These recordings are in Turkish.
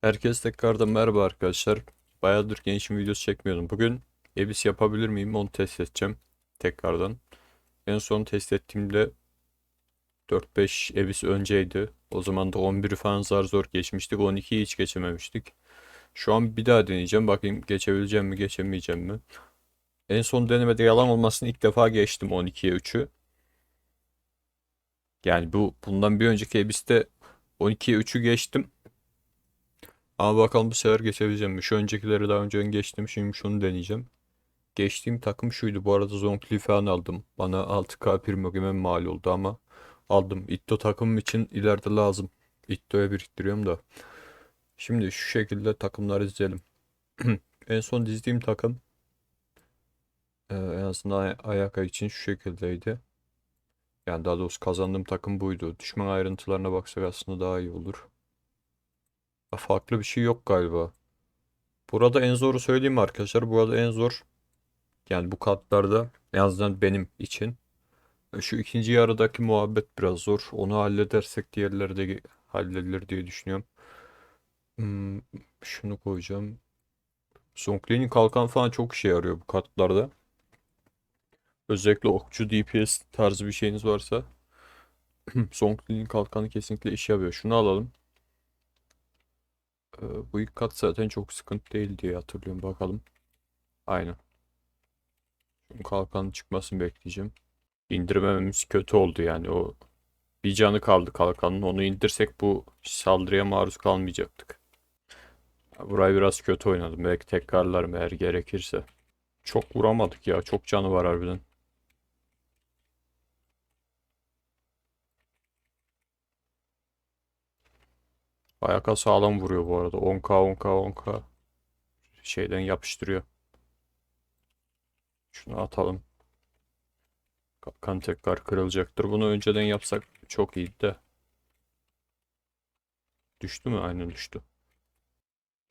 Herkes tekrardan merhaba arkadaşlar. Bayağıdır gençim videosu çekmiyordum. Bugün Ebis yapabilir miyim onu test edeceğim. Tekrardan. En son test ettiğimde 4-5 Ebis önceydi. O zaman da 11'i falan zar zor geçmiştik. 12'yi hiç geçememiştik. Şu an bir daha deneyeceğim. Bakayım geçebileceğim mi geçemeyeceğim mi. En son denemede yalan olmasını ilk defa geçtim 12'ye 3'ü. Yani bu bundan bir önceki Ebis'te 12'ye 3'ü geçtim. Ama bakalım bu sefer geçebileceğim mi? Şu öncekileri daha önce geçtim. Şimdi şunu deneyeceğim. Geçtiğim takım şuydu. Bu arada Zonkli falan aldım. Bana 6K Primogeme mal oldu ama aldım. Itto takımım için ileride lazım. Itto'ya biriktiriyorum da. Şimdi şu şekilde takımları dizelim. En son dizdiğim takım e, en azından Ay- Ayaka için şu şekildeydi. Yani daha doğrusu kazandığım takım buydu. Düşman ayrıntılarına baksak aslında daha iyi olur. Farklı bir şey yok galiba. Burada en zoru söyleyeyim mi arkadaşlar? Burada en zor yani bu kartlarda en azından benim için. E, Şu ikinci yarıdaki muhabbet biraz zor. Onu halledersek diğerleri de halledilir diye düşünüyorum. Hmm, şunu koyacağım. Zonkli'nin kalkan falan çok işe yarıyor bu kartlarda. Özellikle okçu DPS tarzı bir şeyiniz varsa Zonkli'nin kalkanı kesinlikle işe yarıyor. Şunu alalım. Ee, bu ilk kat zaten çok sıkıntı değil diye hatırlıyorum. Bakalım. Aynen. Kalkanın çıkmasını bekleyeceğim. İndirmememiz kötü oldu yani. O bir canı kaldı kalkanın. Onu indirsek bu saldırıya maruz kalmayacaktık. Burayı biraz kötü oynadım. Belki tekrarlarım eğer gerekirse. Çok vuramadık ya. Çok canı var harbiden. Bayağı sağlam vuruyor bu arada. 10k 10k 10k şeyden yapıştırıyor. Şunu atalım. Kalkan tekrar kırılacaktır. Bunu önceden yapsak çok iyiydi de. Düştü mü? Aynen düştü.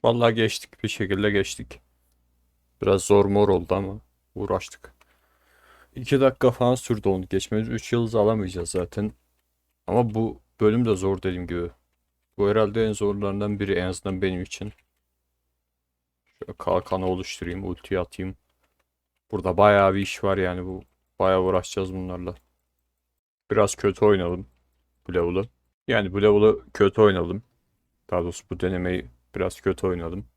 Vallahi geçtik. Bir şekilde geçtik. Biraz zor mor oldu ama uğraştık. 2 dakika falan sürdü onu geçmemiz. 3 yıldız alamayacağız zaten. Ama bu bölüm de zor dediğim gibi. Bu herhalde en zorlarından biri en azından benim için. Şöyle kalkanı oluşturayım, ultiyi atayım. Burada bayağı bir iş var yani bu. Bayağı uğraşacağız bunlarla. Biraz kötü oynadım bu level'ı. Yani bu level'ı kötü oynadım. Daha doğrusu bu denemeyi biraz kötü oynadım.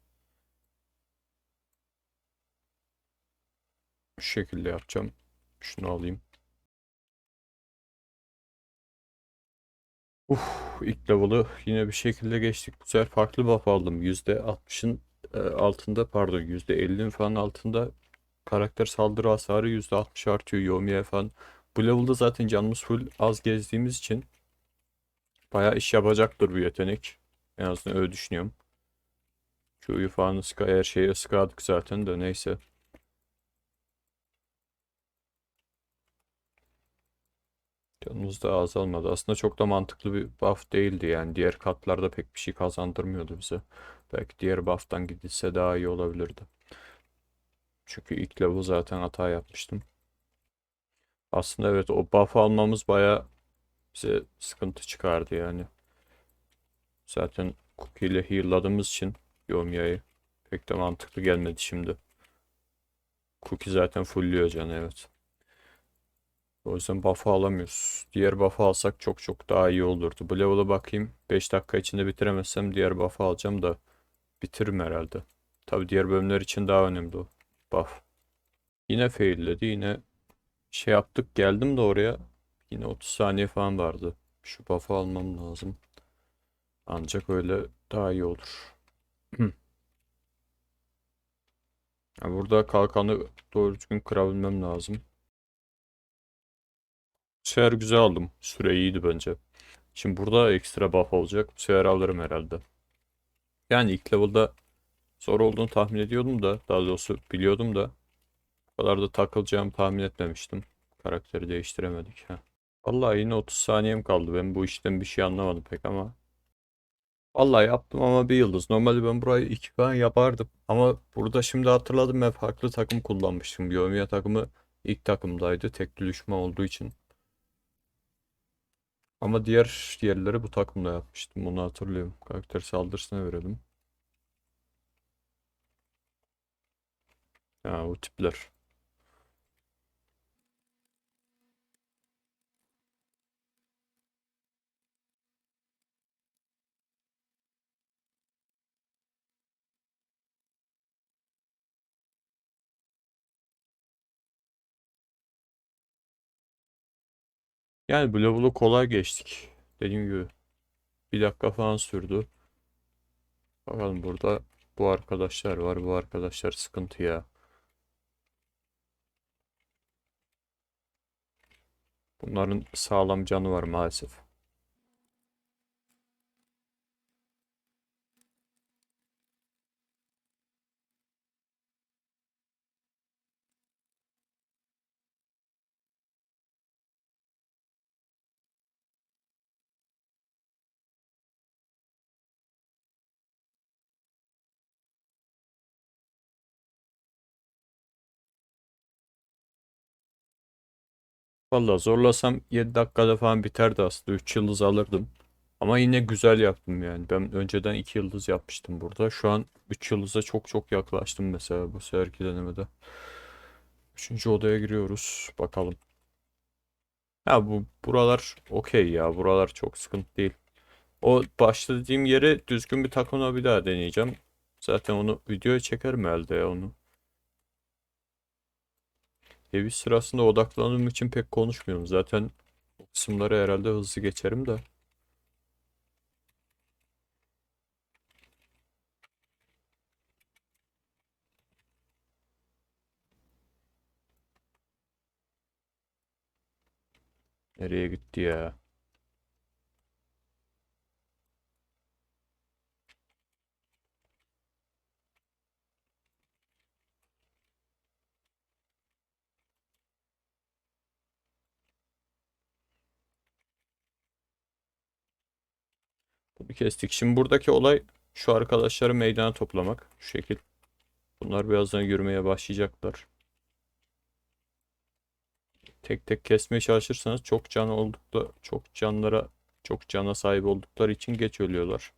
Şu şekilde yapacağım. Şunu alayım. Uf, ilk level'ı yine bir şekilde geçtik. Bu sefer farklı buff aldım. %60'ın e, altında pardon %50'nin falan altında karakter saldırı hasarı %60 artıyor Yomi'ye falan. Bu level'da zaten canımız full az gezdiğimiz için bayağı iş yapacaktır bu yetenek. En azından öyle düşünüyorum. Falan ıska, her şeyi ıskaladık zaten de neyse. Canımız da azalmadı. Aslında çok da mantıklı bir buff değildi yani. Diğer katlarda pek bir şey kazandırmıyordu bize. Belki diğer buff'tan gidilse daha iyi olabilirdi. Çünkü ilk level zaten hata yapmıştım. Aslında evet o buff almamız baya bize sıkıntı çıkardı yani. Zaten Cookie ile heal'ladığımız için Yomia'yı pek de mantıklı gelmedi şimdi. Cookie zaten fullüyor canı evet. O yüzden buff'ı alamıyoruz. Diğer buff'ı alsak çok çok daha iyi olurdu. Bu level'a bakayım. 5 dakika içinde bitiremezsem diğer buff'ı alacağım da bitiririm herhalde. Tabi diğer bölümler için daha önemli o buff. Yine failledi. Yine şey yaptık geldim de oraya. Yine 30 saniye falan vardı. Şu buff'ı almam lazım. Ancak öyle daha iyi olur. Burada kalkanı doğru düzgün kırabilmem lazım. Sefer güzel aldım. Süre iyiydi bence. Şimdi burada ekstra buff olacak. Bu sefer alırım herhalde. Yani ilk level'da zor olduğunu tahmin ediyordum da. Daha doğrusu biliyordum da. Bu kadar da takılacağımı tahmin etmemiştim. Karakteri değiştiremedik. Heh. Vallahi yine 30 saniyem kaldı. Ben bu işten bir şey anlamadım pek ama. Vallahi yaptım ama bir yıldız. Normalde ben burayı iki falan yapardım. Ama burada şimdi hatırladım ben farklı takım kullanmıştım. Yomiya takımı ilk takımdaydı. Tekli düşman olduğu için. Ama diğer diğerleri bu takımla yapmıştım. Onu hatırlıyorum. Karakter saldırısına verelim. Ha o tipler. Yani bu level'ı kolay geçtik. Dediğim gibi. Bir dakika falan sürdü. Bakalım burada bu arkadaşlar var. Bu arkadaşlar sıkıntı ya. Bunların sağlam canı var maalesef. Valla zorlasam 7 dakikada falan biterdi aslında. 3 yıldız alırdım. Ama yine güzel yaptım yani. Ben önceden 2 yıldız yapmıştım burada. Şu an 3 yıldıza çok çok yaklaştım mesela bu seferki denemede. Üçüncü odaya giriyoruz. Bakalım. Ha bu buralar okey ya. Buralar çok sıkıntı değil. O başta dediğim yeri düzgün bir takımla bir daha deneyeceğim. Zaten onu videoya çekerim herhalde ya onu. Evi sırasında odaklandığım için pek konuşmuyorum. Zaten o kısımları herhalde hızlı geçerim de. Nereye gitti ya? Bunu kestik. Şimdi buradaki olay şu arkadaşları meydana toplamak. Şu şekil. Bunlar birazdan yürümeye başlayacaklar. Tek tek kesmeye çalışırsanız çok can oldukta çok canlara çok cana sahip oldukları için geç ölüyorlar.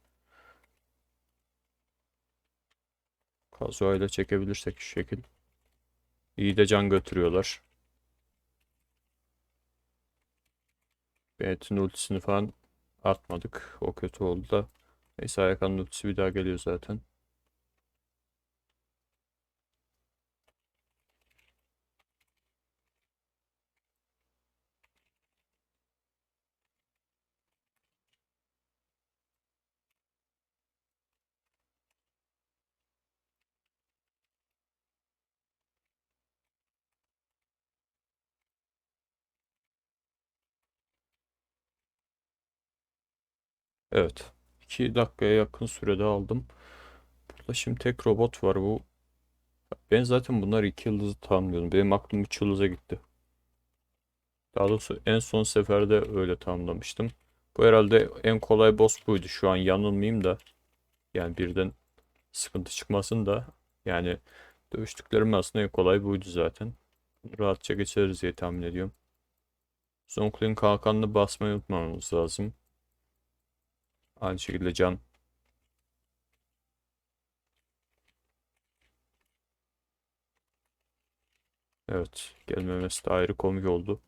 Kazuayla çekebilirsek şu şekil. İyi de can götürüyorlar. Bennett'in ultisini falan atmadık. O kötü oldu da. Neyse Ayakan'ın ultisi bir daha geliyor zaten. Evet. 2 dakikaya yakın sürede aldım. Burada şimdi tek robot var bu. Ben zaten bunlar 2 yıldızı tamamlıyordum. Benim aklım 3 yıldıza gitti. Daha doğrusu en son seferde öyle tamamlamıştım. Bu herhalde en kolay boss buydu. Şu an yanılmayayım da. Yani birden sıkıntı çıkmasın da. Yani dövüştüklerim aslında en kolay buydu zaten. Rahatça geçeriz diye tahmin ediyorum. Zonkling kalkanını basmayı unutmamamız lazım. Aynı şekilde can. Evet. Gelmemesi de ayrı komik oldu.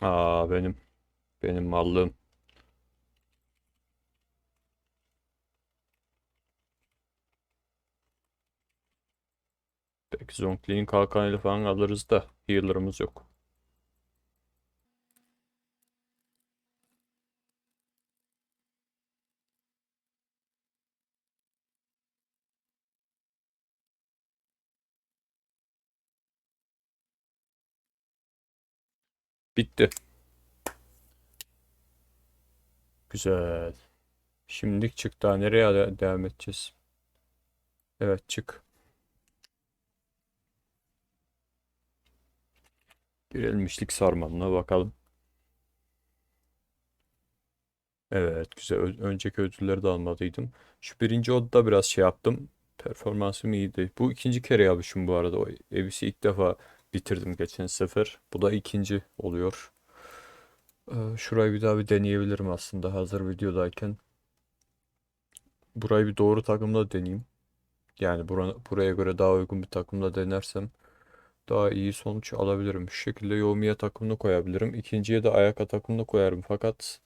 Aa benim. Benim mallığım. Belki Zonkling'in kalkanıyla falan alırız da healer'ımız yok. Bitti. Güzel. Şimdilik çık daha nereye de- devam edeceğiz? Evet çık. Girilmişlik sarmalına bakalım. Evet güzel. Ö- önceki ödülleri de almadıydım. Şu birinci odada biraz şey yaptım. Performansım iyiydi. Bu ikinci kere yapmışım bu arada. Evis'i ilk defa bitirdim geçen sefer. Bu da ikinci oluyor. Ee, şurayı bir daha bir deneyebilirim aslında hazır videodayken. Burayı bir doğru takımla deneyeyim. Yani bura- buraya göre daha uygun bir takımla denersem daha iyi sonuç alabilirim. Şu şekilde Yomiya takımını koyabilirim. İkinciye de Ayaka takımını koyarım. Fakat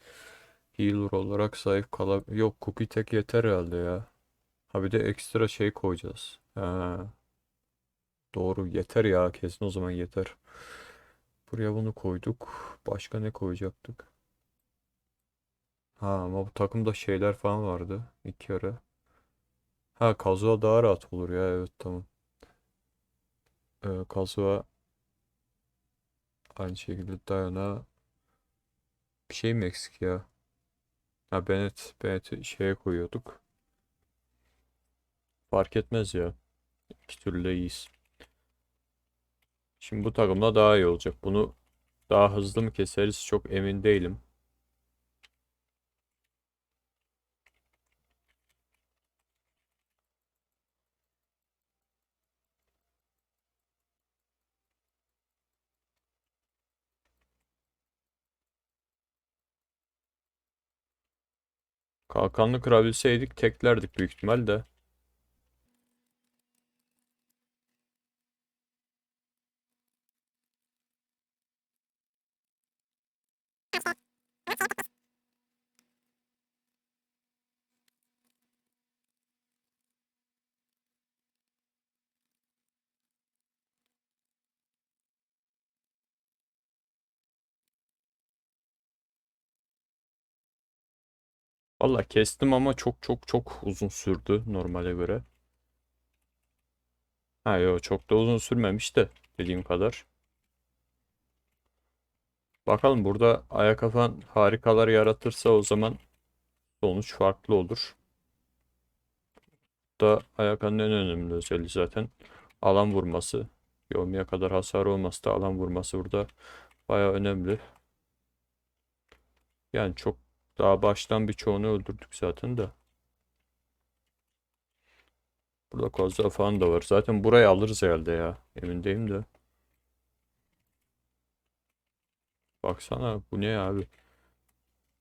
healer olarak zayıf kala... Yok Cookie tek yeter herhalde ya. Ha bir de ekstra şey koyacağız. Ha, doğru yeter ya kesin o zaman yeter. Buraya bunu koyduk. Başka ne koyacaktık? Ha ama bu takımda şeyler falan vardı. İki ara. Ha Kazuha daha rahat olur ya evet tamam. Ee, Kazuha aynı şekilde Diana bir şey mi eksik ya? Ha Bennett, Bennett'i şeye koyuyorduk. Fark etmez ya. İki türlü de iyiyiz. Şimdi bu takımda daha iyi olacak. Bunu daha hızlı mı keseriz çok emin değilim. Kalkanlı kırabilseydik teklerdik büyük ihtimal de. Valla kestim ama çok çok çok uzun sürdü normale göre. Ha yo çok da uzun sürmemiş de dediğim kadar. Bakalım burada ayak kafan harikalar yaratırsa o zaman sonuç farklı olur. Da Ayakan'ın en önemli özelliği zaten alan vurması. Yomiye kadar hasar olması da alan vurması burada baya önemli. Yani çok daha baştan birçoğunu öldürdük zaten de. Burada kozda falan da var. Zaten burayı alırız herhalde ya. Emin değilim de. Baksana bu ne abi?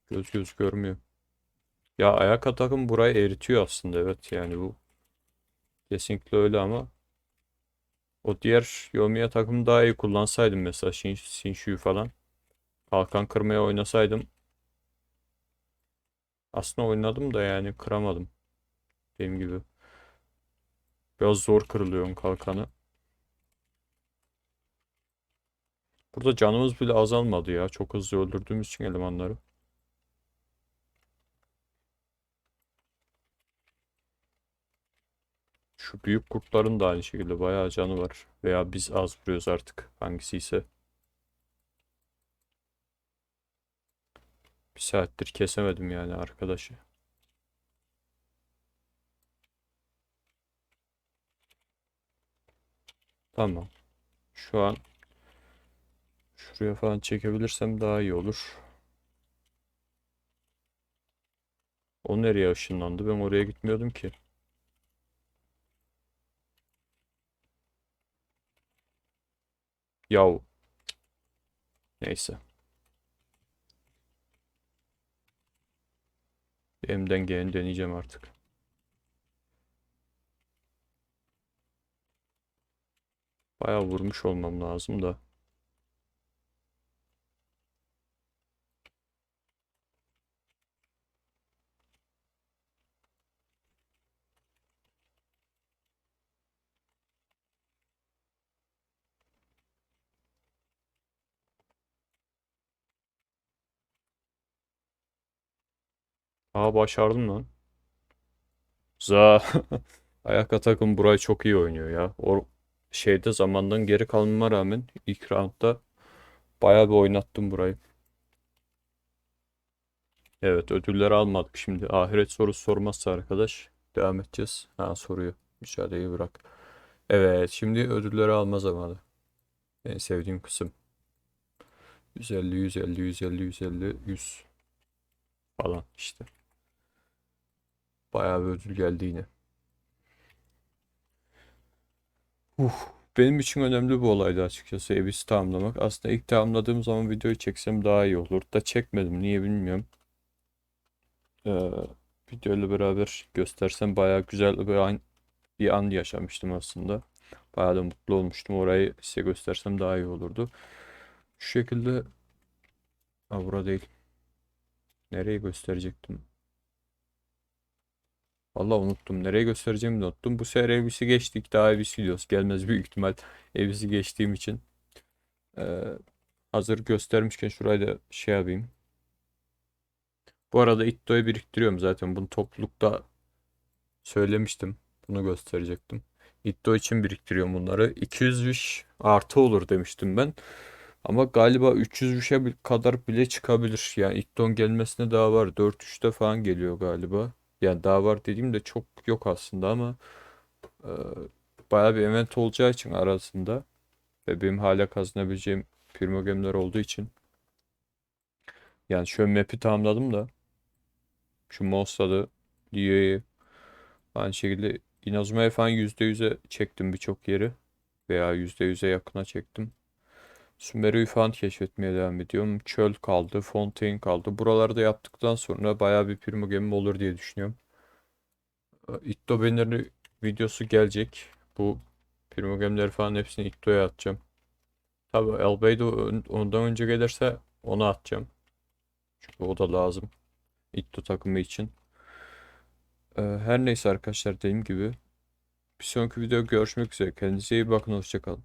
Göz göz görmüyor. Ya ayak takım burayı eritiyor aslında evet yani bu kesinlikle öyle ama o diğer Yomiya takımı daha iyi kullansaydım mesela Shin, falan kalkan kırmaya oynasaydım aslında oynadım da yani kıramadım dediğim gibi biraz zor kırılıyor kalkanı burada canımız bile azalmadı ya çok hızlı öldürdüğümüz için elemanları Şu büyük kurtların da aynı şekilde bayağı canı var. Veya biz az vuruyoruz artık. Hangisi ise. Bir saattir kesemedim yani arkadaşı. Tamam. Şu an şuraya falan çekebilirsem daha iyi olur. O nereye ışınlandı? Ben oraya gitmiyordum ki. Yahu. Neyse. Elimden geleni deneyeceğim artık. Bayağı vurmuş olmam lazım da. Aa başardım lan. Za. Ayaka takım burayı çok iyi oynuyor ya. O şeyde zamandan geri kalmama rağmen ilk roundda bayağı bir oynattım burayı. Evet ödülleri almadık şimdi. Ahiret sorusu sormazsa arkadaş devam edeceğiz. Ha soruyor. Müsaadeyi bırak. Evet şimdi ödülleri alma zamanı. En sevdiğim kısım. 150, 150, 150, 150, 100 falan işte. Bayağı bir ödül geldi yine. Uf, Benim için önemli bir olaydı açıkçası Ebis'i tamamlamak. Aslında ilk tamamladığım zaman videoyu çeksem daha iyi olur. Da çekmedim. Niye bilmiyorum. Ee, videoyla beraber göstersem bayağı güzel bir an, bir an yaşamıştım aslında. Bayağı da mutlu olmuştum. Orayı size göstersem daha iyi olurdu. Şu şekilde... Ha bura değil. Nereye gösterecektim? Vallahi unuttum. Nereye göstereceğimi unuttum. Bu sefer Elvis'i geçtik. Daha Elvis gidiyoruz. Gelmez büyük ihtimal. Elvis'i geçtiğim için. Ee, hazır göstermişken şurayı da şey yapayım. Bu arada Itto'yu biriktiriyorum zaten. Bunu toplulukta söylemiştim. Bunu gösterecektim. Itto için biriktiriyorum bunları. 200 wish artı olur demiştim ben. Ama galiba 300 wish'e kadar bile çıkabilir. Yani Itto'nun gelmesine daha var. 4-3'te falan geliyor galiba. Yani daha var dediğim de çok yok aslında ama e, bayağı bir event olacağı için arasında ve benim hala kazanabileceğim primogemler olduğu için yani şu map'i tamamladım da şu Mostad'ı, Dio'yu aynı şekilde Inazuma'ya falan %100'e çektim birçok yeri veya %100'e yakına çektim. Sumeru'yu falan keşfetmeye devam ediyorum. Çöl kaldı, Fontaine kaldı. Buraları da yaptıktan sonra bayağı bir primogemim olur diye düşünüyorum. Itto Banner'ı videosu gelecek. Bu primogemleri falan hepsini Itto'ya atacağım. Tabii Albedo ön- ondan önce gelirse onu atacağım. Çünkü o da lazım. Itto takımı için. Ee, her neyse arkadaşlar dediğim gibi. Bir sonraki video görüşmek üzere. Kendinize iyi bakın. Hoşçakalın.